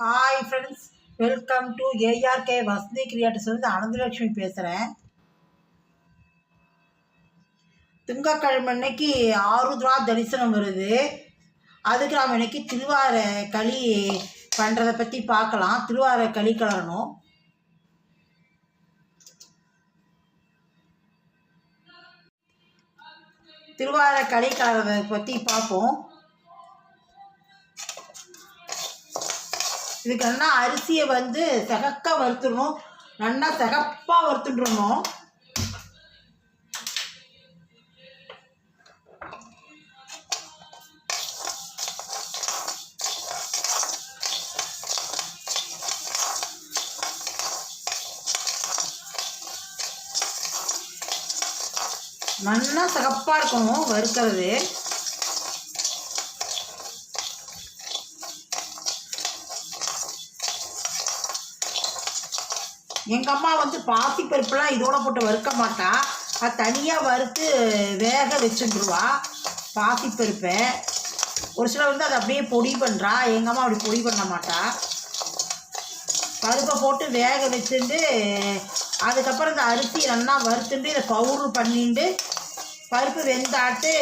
Hi friends welcome to ARK Vasanthi கிரியேட்டர்ஸ்லேருந்து Ananthalakshmi பேசுகிறேன் திங்கக்கிழமை அன்னைக்கு ஆருத்ரா தரிசனம் வருது. அதுக்கு நாம் இன்னைக்கு திருவார களி பண்ணுறதை பற்றி பார்க்கலாம். திருவார களி கலரணும் திருவார களி கலரதை பற்றி பார்ப்போம். இதுக்கு என்ன அரிசியை வந்து செகக்க வறுத்துடணும். நல்லா செகப்பாக வறுத்துட்டுருணும் நல்லா சிகப்பாக இருக்கணும் வறுக்கிறது. எங்கள் அம்மா வந்து பாசி பருப்புலாம் இதோட போட்டு வறுக்க மாட்டா. அது தனியாக வறுத்து வேக வச்சுட்டுருவா பாசி பருப்பை. ஒரு சிலர் வந்து அதை அப்படியே பொடி பண்ணுறா எங்கள் அம்மா அப்படி பொடி பண்ண மாட்டா. பருப்பை போட்டு வேக வச்சுட்டு அதுக்கப்புறம் இந்த அரிசி நல்லா வறுத்துட்டு இதை பவுட்ரு பண்ணிட்டு பருப்பு வெந்தாட்டு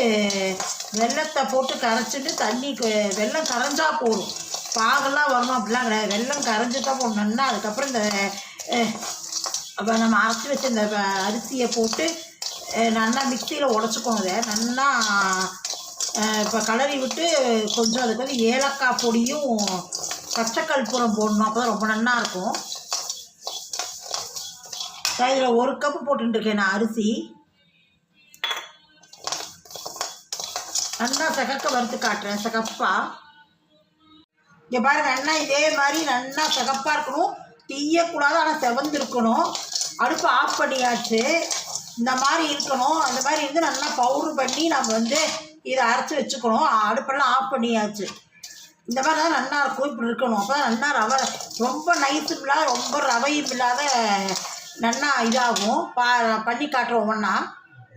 வெள்ளத்தை போட்டு கரைச்சிட்டு தண்ணி வெள்ளம் வெல்லம் கரைஞ்சா போடும் பாகெல்லாம் வரணும் அப்படிலாம் கிடையாது. வெல்லம் கரைஞ்சி தான் போடணும்னா அதுக்கப்புறம் இந்த அப்போ நம்ம அரைச்சி வச்சிருந்த அரிசியை போட்டு நல்லா மிக்சியில் உடச்சிக்கோங்க இதை. நல்லா இப்போ கலரி விட்டு கொஞ்சம் அதுக்கு வந்து ஏலக்காய் பொடியும் பச்சை போடணும். அப்போ தான் ரொம்ப நல்லா இருக்கும். இதில் ஒரு கப்பு போட்டுருக்கேன் நான் அரிசி. நல்லா சிகக்க வறுத்து காட்டுறேன். சிகப்பாக இங்கே பாருங்கள் நல்லா இதே மாதிரி நல்லா சிகப்பாக இருக்கணும். தீயக்கூடாது ஆனால் செவந்திருக்கணும். அடுப்பு ஆஃப் பண்ணியாச்சு. இந்த மாதிரி இருக்கணும். அந்த மாதிரி இருந்து நல்லா பவுட்ரு பண்ணி நம்ம வந்து இதை அரைச்சி வச்சுக்கணும். அடுப்பெல்லாம் ஆஃப் பண்ணியாச்சு. இந்த மாதிரி தான் நல்லா இருக்கும். இப்படி இருக்கணும். அப்போ தான் நல்லா ரவை ரொம்ப நைஸும் இல்லாத ரொம்ப ரவையும் இல்லாத நல்லா இதாகும். பா பண்ணி காட்டுறோம் ஒவ்வொன்றா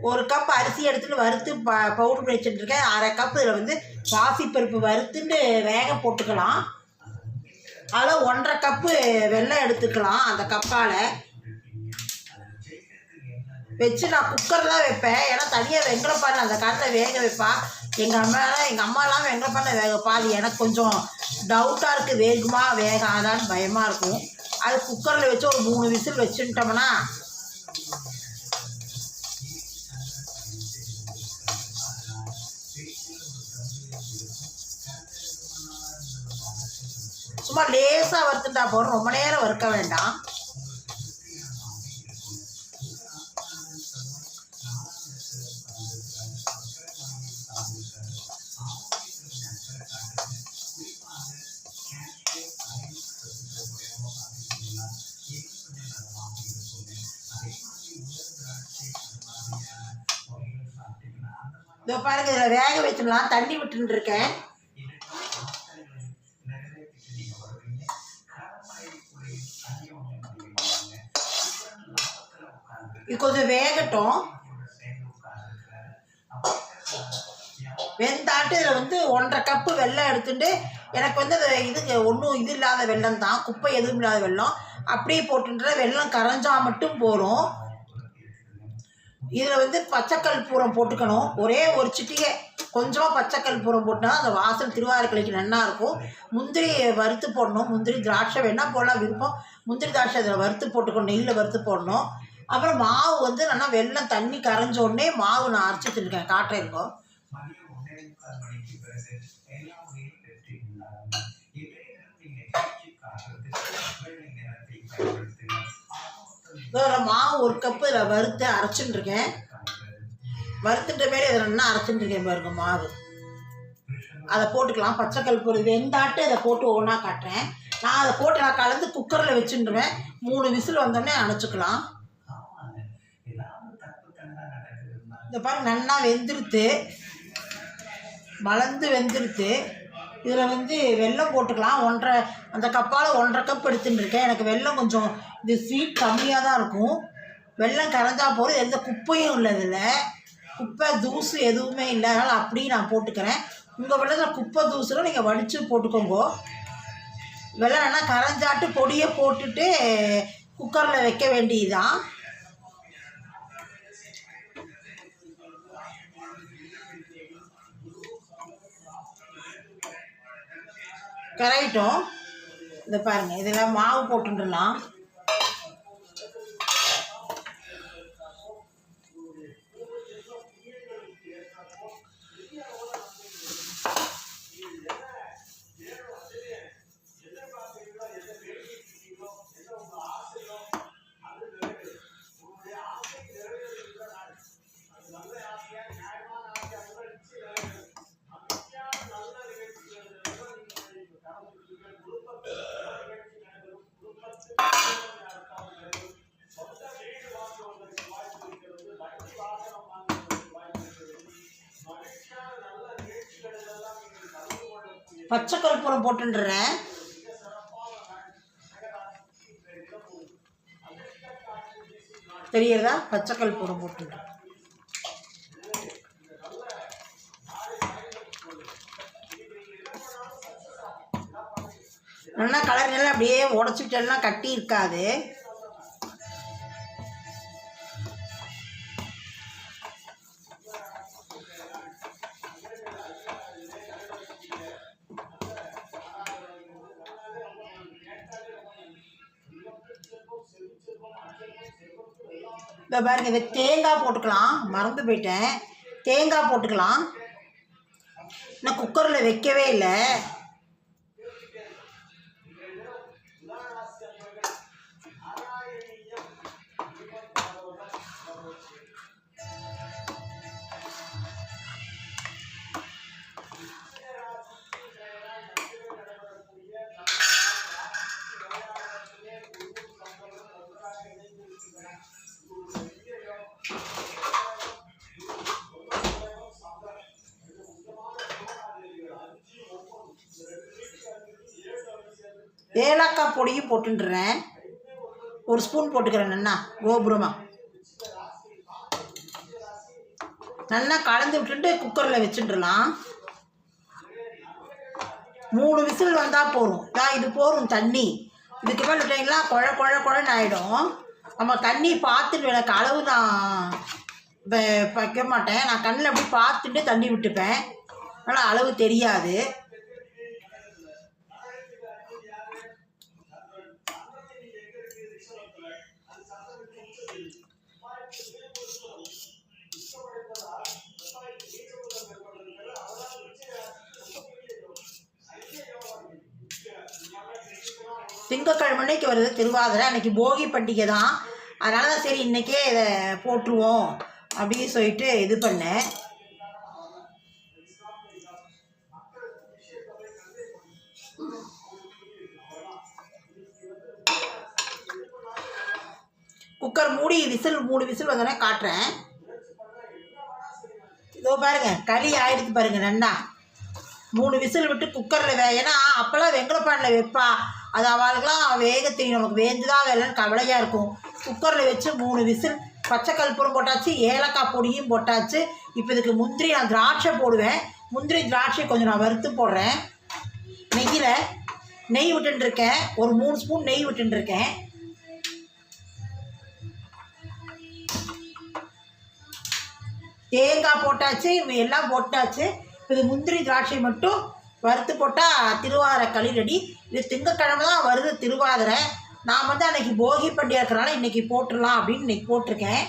ஒரு கப் அரிசி எடுத்துட்டு வறுத்து ப பவுடர் பண்ணி வச்சுட்டுருக்கேன் அரை கப் இதில் வந்து பாசிப்பருப்பு வறுத்துட்டு வேக போட்டுக்கலாம். அதில் ஒன்றரை கப்பு வெள்ளம் எடுத்துக்கலாம் அந்த கப்பால் வச்சு நான் குக்கர் தான் வைப்பேன். ஏன்னா தனியாக வெங்கலப்பானை அந்த காலத்தில் வேக வைப்பா. எங்கள் அம்மாலாம் எங்கள் அம்மாலாம் வெங்கலப்பானை வேக அது எனக்கு கொஞ்சம் டவுட்டாக இருக்குது வேகுமா வேகாதான்னு பயமாக இருக்கும். அது குக்கரில் வச்சு ஒரு மூணு விசில் வச்சுட்டோம்னா சும்மா லேசாக வறுத்துட்டா போதும். ரொம்ப நேரம் வறுக்க வேண்டாம். இதோ பாருங்க இதில் வேக வச்சிடலாம் தண்ணி விட்டுன்னு இருக்கேன். இது கொஞ்சம் வேகட்டும். வெந்தாட்டு இதில் வந்து ஒன்றரை கப்பு வெள்ளம் எடுத்துட்டு எனக்கு வந்து அது இது ஒன்றும் இது இல்லாத வெள்ளம் தான். குப்பை எதுவும் இல்லாத வெல்லம். அப்படியே போட்டுன்ற வெள்ளம் கரைஞ்சா மட்டும் போதும். இதில் வந்து பச்சைக்கல் பூரம் போட்டுக்கணும். ஒரே ஒரு சிட்டிகை. கொஞ்சமாக பச்சைக்கல் பூரம் போட்டால் அந்த வாசல் திருவாரூர்கிளைக்கு நல்லா இருக்கும். முந்திரி வறுத்து போடணும். முந்திரி திராட்சை வேணால் போடலாம் விருப்பம். முந்திரி திராட்சை அதில் வறுத்து போட்டுக்கணும் நெய்யில் வறுத்து போடணும். அப்புறம் மாவு வந்து நல்லா வெள்ளம் தண்ணி கரைஞ்ச உடனே மாவு நான் அரைச்சி வச்சுருக்கேன். காட்டுறேன் இருக்கும் மாவு ஒரு கப்பு இதில் வறுத்து அரைச்சுட்டுருக்கேன் வறுத்துட்ட மேலே இதில் நல்லா அரைச்சிட்டு பாருங்க மாவு. அதை போட்டுக்கலாம். பச்சைக்கல் பொரி வெந்தாட்டு அதை போட்டு ஒவ்வொன்றா காட்டுறேன். நான் அதை போட்டு நான் கலந்து குக்கரில் வச்சுட்டுருவேன் மூணு விசில் வந்தோடனே அணைச்சிக்கலாம். இந்த பாருங்க நல்லா வெந்துருத்து. மலர்ந்து வெந்துருத்து. இதில் வந்து வெல்லம் போட்டுக்கலாம். ஒன்றரை அந்த கப்பால் ஒன்றரை கப் எடுத்துட்டு இருக்கேன். எனக்கு வெல்லம் கொஞ்சம் இது ஸ்வீட் கம்மியாக தான் இருக்கும். வெள்ளம் கரைஞ்சா போதும். எந்த குப்பையும் இல்லை இதில். குப்பை தூசு எதுவுமே இல்லை அதனால் அப்படியே நான் போட்டுக்கிறேன். உங்கள் வெள்ளத்தில் குப்பை தூசுலாம் நீங்கள் வடித்து போட்டுக்கோங்க. வெள்ளம் நல்லா கரைஞ்சாட்டு பொடியை போட்டுட்டு குக்கரில் வைக்க வேண்டியதுதான். கரையிட்டோம். இதை பாருங்கள் இதில் மாவு போட்டுடலாம். பச்சை கற்பூரம் போட்டுன்றேன். தெரியுறதா பச்சை கற்பூரம் போட்டுன்றேன். நல்லா கலர் நல்லா அப்படியே உடச்சிட்டெல்லாம் கட்டி இருக்காது. இப்போ பாருங்க இது தேங்காய் போட்டுக்கலாம். மறந்து போயிட்டேன். தேங்காய் போட்டுக்கலாம். நான் குக்கரில் வைக்கவே இல்லை. ஏலக்காய் பொடியும் போட்டுன்றேன். ஒரு ஸ்பூன் போட்டுக்கிறேன் நன்னா கோபுரமாக நல்லா கலந்து விட்டுட்டு குக்கரில் வச்சுட்டுலாம் மூணு விசில் வந்தால் போதும். தான் இது போதும் தண்ணி. இதுக்கு மேலே விட்டிங்களா குழ குழ குழன்னு ஆகிடும் நம்ம தண்ணி பார்த்துட்டு எனக்கு அளவு நான் வைக்க மாட்டேன். நான் கண்ணில் அப்படி பார்த்துட்டு தண்ணி விட்டுப்பேன். ஆனால் அளவு தெரியாது. திங்கக்கிழமை அன்னைக்கு வருது திருவாதிரை. அன்னைக்கு போகி பண்டிகை தான் அதனால தான் சரி இன்னைக்கே இதை போட்டுருவோம் அப்படின்னு சொல்லிட்டு இது பண்ணேன். குக்கர் மூடி விசில் மூணு விசில் வந்தோடனே காட்டுறேன். இதோ பாருங்க களி ஆயிடுச்சு பாருங்க நன்னா. மூணு விசில் விட்டு குக்கரில் வே ஏன்னா அப்போல்லாம் வெங்கலப்பானில் வைப்பா. அது அவளுக்குலாம் வேகத்தை நமக்கு வேந்துதான் வேலைன்னு கவலையாக இருக்கும். குக்கரில் வச்சு மூணு விசில் பச்சை கற்பூரம் போட்டாச்சு ஏலக்காய் பொடியும் போட்டாச்சு. இப்போ இதுக்கு முந்திரி நான் திராட்சை போடுவேன். முந்திரி திராட்சை கொஞ்சம் நான் வறுத்து போடுறேன். நெய்யில் நெய் விட்டுருக்கேன் ஒரு மூணு ஸ்பூன் நெய் விட்டுருக்கேன் தேங்காய் போட்டாச்சு இவங்க எல்லாம் போட்டாச்சு. இது முந்திரி திராட்சை மட்டும் வறுத்து போட்டால் திருவாதிரை களி ரெடி இது திங்கக்கிழமை தான் வருது திருவாதிரை. நான் வந்து அன்னைக்கு போகி பண்டிகை இருக்கிறனால இன்னைக்கு போட்டுடலாம் அப்படின்னு இன்னைக்கு போட்டிருக்கேன்.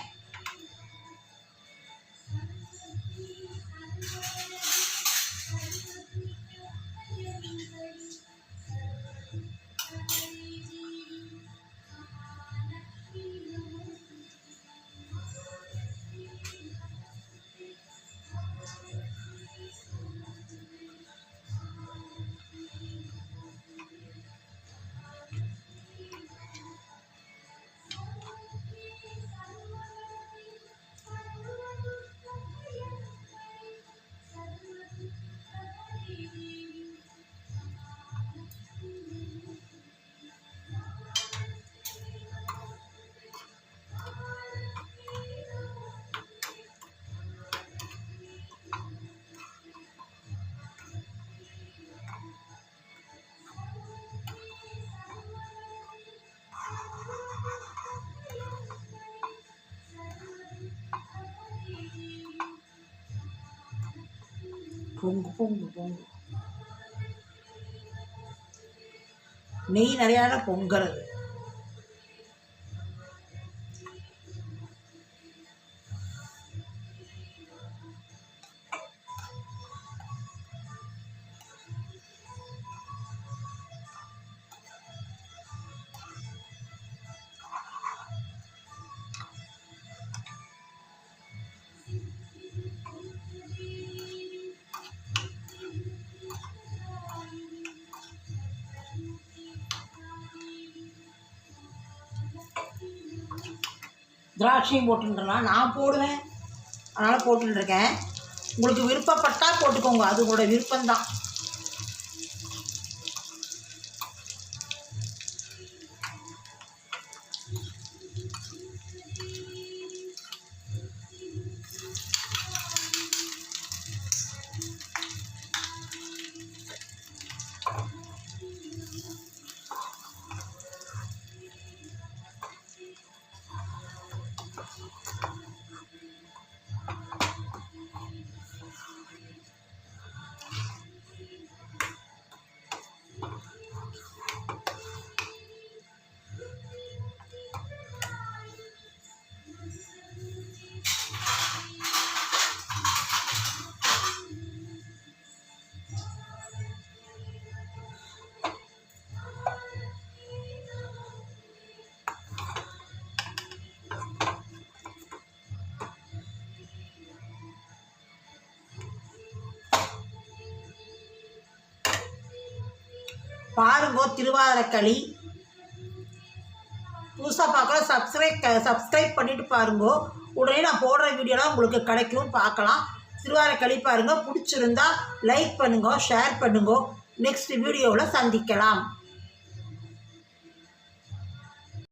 பொங்கு பொங்கு பொங்கு. நெய் நிறையா பொங்குறது. திராட்சையும் போட்டுன்றலாம் நான் போடுவேன். அதனால் போட்டுருக்கேன் உங்களுக்கு விருப்பப்பட்டால் போட்டுக்கோங்க. அது உங்களோட விருப்பம்தான். பாருங்கோ திருவாரக்களி புதுசாக பார்க்கலாம் சப்ஸ்கிரைப் சப்ஸ்கிரைப் பண்ணிவிட்டு பாருங்கோ. உடனே நான் போடுற வீடியோலாம் உங்களுக்கு கிடைக்கும் பார்க்கலாம். திருவாரக்களி பாருங்கள் பிடிச்சிருந்தா லைக் பண்ணுங்க ஷேர் பண்ணுங்க. நெக்ஸ்ட் வீடியோவில் சந்திக்கலாம்.